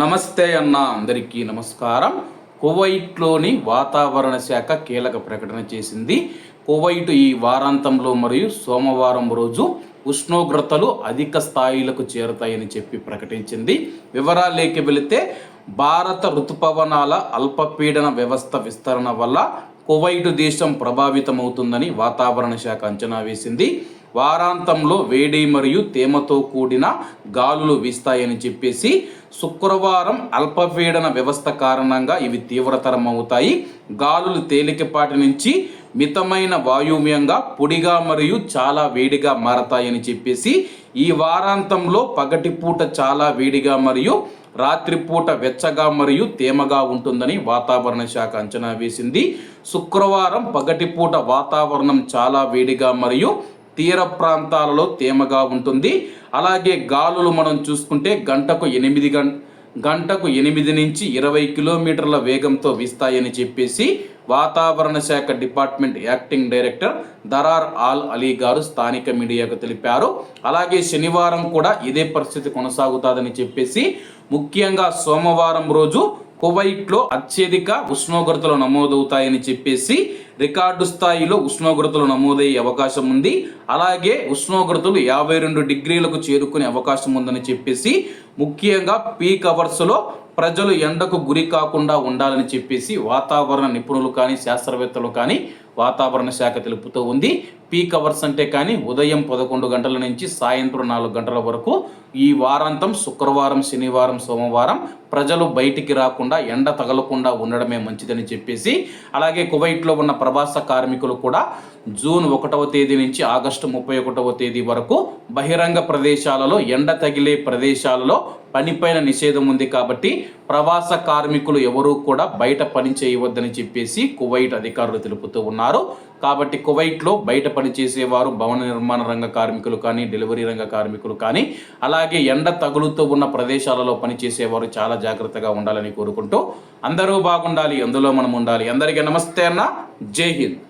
నమస్తే అన్న అందరికీ నమస్కారం. కువైట్లోని వాతావరణ శాఖ కీలక ప్రకటన చేసింది. కువైట్ ఈ వారాంతంలో మరియు సోమవారం రోజు ఉష్ణోగ్రతలు అధిక స్థాయిలకు చేరుతాయని చెప్పి ప్రకటించింది. వివరాలేకి వెళితే భారత ఋతుపవనాల అల్పపీడన వ్యవస్థ విస్తరణ వల్ల కువైట్ దేశం ప్రభావితమవుతుందని వాతావరణ శాఖ అంచనా వేసింది. వారాంతంలో వేడి మరియు తేమతో కూడిన గాలులు వీస్తాయని చెప్పేసి శుక్రవారం అల్పపీడన వ్యవస్థ కారణంగా ఇవి తీవ్రతరం అవుతాయి గాలులు తేలికపాటి నుంచి మితమైన వాయువ్యంగా పొడిగా మరియు చాలా వేడిగా మారతాయని చెప్పేసి ఈ వారాంతంలో పగటిపూట చాలా వేడిగా మరియు రాత్రిపూట వెచ్చగా మరియు తేమగా ఉంటుందని వాతావరణ శాఖ అంచనా వేసింది. శుక్రవారం పగటిపూట వాతావరణం చాలా వేడిగా మరియు తీర ప్రాంతాలలో తేమగా ఉంటుంది. అలాగే గాలులు మనం చూసుకుంటే గంటకు ఎనిమిది గం గంటకు ఎనిమిది నుంచి ఇరవై కిలోమీటర్ల వేగంతో వీస్తాయని చెప్పేసి వాతావరణ శాఖ department acting director Darar Al Ali గారు స్థానిక మీడియాకు తెలిపారు. అలాగే శనివారం కూడా ఇదే పరిస్థితి కొనసాగుతుందని చెప్పేసి ముఖ్యంగా సోమవారం రోజు కువైట్లో అత్యధిక ఉష్ణోగ్రతలు నమోదవుతాయని చెప్పేసి రికార్డు స్థాయిలో ఉష్ణోగ్రతలు నమోదయ్యే అవకాశం ఉంది. అలాగే ఉష్ణోగ్రతలు యాభై రెండు డిగ్రీలకు చేరుకునే అవకాశం ఉందని చెప్పేసి ముఖ్యంగా పీక్ అవర్స్లో ప్రజలు ఎండకు గురి కాకుండా ఉండాలని చెప్పేసి వాతావరణ నిపుణులు కానీ శాస్త్రవేత్తలు కానీ వాతావరణ శాఖ తెలుపుతూ ఉంది. పీక్ అవర్స్ అంటే కానీ ఉదయం పదకొండు గంటల నుంచి సాయంత్రం నాలుగు గంటల వరకు ఈ వారాంతం శుక్రవారం శనివారం సోమవారం ప్రజలు బయటికి రాకుండా ఎండ తగలకుండా ఉండడమే మంచిదని చెప్పేసి అలాగే కువైట్లో ఉన్న ప్రవాస కార్మికులు కూడా జూన్ ఒకటవ తేదీ నుంచి ఆగస్టు ముప్పై ఒకటవ తేదీ వరకు బహిరంగ ప్రదేశాలలో ఎండ తగిలే ప్రదేశాలలో పనిపైన నిషేధం ఉంది కాబట్టి ప్రవాస కార్మికులు ఎవరూ కూడా బయట పని చేయవద్దని చెప్పేసి కువైట్ అధికారులు తెలుపుతూ ఉన్నారు. కాబట్టి కువైట్లో బయట పనిచేసేవారు భవన నిర్మాణ రంగ కార్మికులు కానీ డెలివరీ రంగ కార్మికులు కానీ అలాగే ఎండ తగులుతూ ఉన్న ప్రదేశాలలో పనిచేసేవారు చాలా జాగ్రత్తగా ఉండాలని కోరుకుంటూ అందరూ బాగుండాలి అందులో మనం ఉండాలి. అందరికీ నమస్తే అన్న. జై హింద్.